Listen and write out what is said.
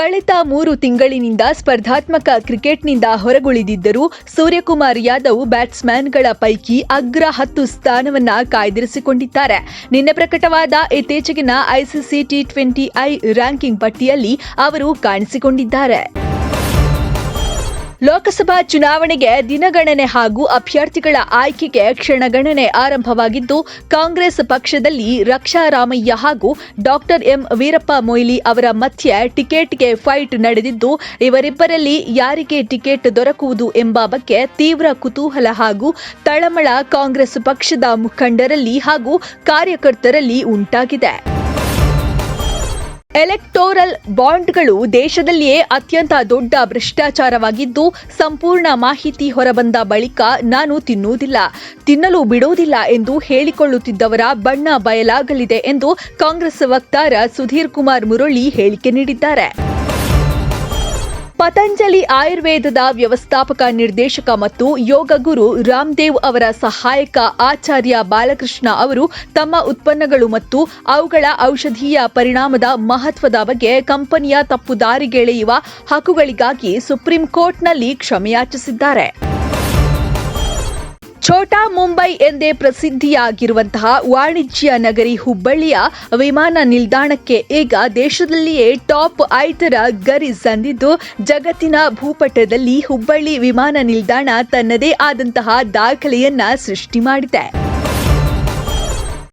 ಕಳೆದ ಮೂರು ತಿಂಗಳಿನಿಂದ ಸ್ಪರ್ಧಾತ್ಮಕ ಕ್ರಿಕೆಟ್ನಿಂದ ಹೊರಗುಳಿದಿದ್ದರೂ ಸೂರ್ಯಕುಮಾರ್ ಯಾದವ್ ಬ್ಯಾಟ್ಸ್ಮನ್ಗಳ ಪೈಕಿ ಅಗ್ರ ಹತ್ತು ಸ್ಥಾನವನ್ನ ಕಾಯ್ದಿರಿಸಿಕೊಂಡಿದ್ದಾರೆ. ನಿನ್ನೆ ಪ್ರಕಟವಾದ ಇತ್ತೀಚೆಗಿನ ICC T twenty I ranking ಪಟ್ಟಿಯಲ್ಲಿ ಅವರು ಕಾಣಿಸಿಕೊಂಡಿದ್ದಾರೆ. ಲೋಕಸಭಾ ಚುನಾವಣೆಗೆ ದಿನಗಣನೆ ಹಾಗೂ ಅಭ್ಯರ್ಥಿಗಳ ಆಯ್ಕೆಗೆ ಕ್ಷಣಗಣನೆ ಆರಂಭವಾಗಿದ್ದು, ಕಾಂಗ್ರೆಸ್ ಪಕ್ಷದಲ್ಲಿ ರಕ್ಷಾ ರಾಮಯ್ಯ ಹಾಗೂ ಡಾಕ್ಟರ್ ಎಂ ವೀರಪ್ಪ ಮೊಯ್ಲಿ ಅವರ ಮಧ್ಯೆ ಟಿಕೆಟ್ಗೆ ಫೈಟ್ ನಡೆದಿದ್ದು, ಇವರಿಬ್ಬರಲ್ಲಿ ಯಾರಿಗೆ ಟಿಕೆಟ್ ದೊರಕುವುದು ಎಂಬ ಬಗ್ಗೆ ತೀವ್ರ ಕುತೂಹಲ ಹಾಗೂ ತಳಮಳ ಕಾಂಗ್ರೆಸ್ ಪಕ್ಷದ ಮುಖಂಡರಲ್ಲಿ ಹಾಗೂ ಕಾರ್ಯಕರ್ತರಲ್ಲಿ ಉಂಟಾಗಿದೆ. ಎಲೆಕ್ಟೋರಲ್ ಬಾಂಡ್ಗಳು ದೇಶದಲ್ಲಿಯೇ ಅತ್ಯಂತ ದೊಡ್ಡ ಭ್ರಷ್ಟಾಚಾರವಾಗಿದ್ದು, ಸಂಪೂರ್ಣ ಮಾಹಿತಿ ಹೊರಬಂದ ಬಳಿಕ ನಾನು ತಿನ್ನುವುದಿಲ್ಲ, ತಿನ್ನಲು ಬಿಡುವುದಿಲ್ಲ ಎಂದು ಹೇಳಿಕೊಳ್ಳುತ್ತಿದ್ದವರ ಬಣ್ಣ ಬಯಲಾಗಲಿದೆ ಎಂದು ಕಾಂಗ್ರೆಸ್ ವಕ್ತಾರ ಸುಧೀರ್ ಕುಮಾರ್ ಮುರಳಿ ಹೇಳಿಕೆ ನೀಡಿದ್ದಾರೆ. ಪತಂಜಲಿ ಆಯುರ್ವೇದದ ವ್ಯವಸ್ಥಾಪಕ ನಿರ್ದೇಶಕ ಮತ್ತು ಯೋಗ ಗುರು ರಾಮ್ದೇವ್ ಅವರ ಸಹಾಯಕ ಆಚಾರ್ಯ ಬಾಲಕೃಷ್ಣ ಅವರು ತಮ್ಮ ಉತ್ಪನ್ನಗಳು ಮತ್ತು ಅವುಗಳ ಔಷಧೀಯ ಪರಿಣಾಮದ ಮಹತ್ವದ ಬಗ್ಗೆ ಕಂಪನಿಯ ತಪ್ಪು ದಾರಿಗೆಳೆಯುವ ಹಕ್ಕುಗಳಿಗಾಗಿ ಸುಪ್ರೀಂ ಕೋರ್ಟ್ನಲ್ಲಿ ಕ್ಷಮೆಯಾಚಿಸಿದ್ದಾರೆ. ಛೋಟಾ ಮುಂಬೈ ಎಂದೇ ಪ್ರಸಿದ್ಧಿಯಾಗಿರುವಂತಹ ವಾಣಿಜ್ಯ ನಗರಿ ಹುಬ್ಬಳ್ಳಿಯ ವಿಮಾನ ನಿಲ್ದಾಣಕ್ಕೆ ಈಗ ದೇಶದಲ್ಲಿಯೇ ಟಾಪ್ ಐದರ ಗರಿ ಸಂದಿದ್ದು ಜಗತ್ತಿನ ಭೂಪಟದಲ್ಲಿ ಹುಬ್ಬಳ್ಳಿ ವಿಮಾನ ನಿಲ್ದಾಣ ತನ್ನದೇ ಆದಂತಹ ದಾಖಲೆಯನ್ನ ಸೃಷ್ಟಿ ಮಾಡಿದೆ.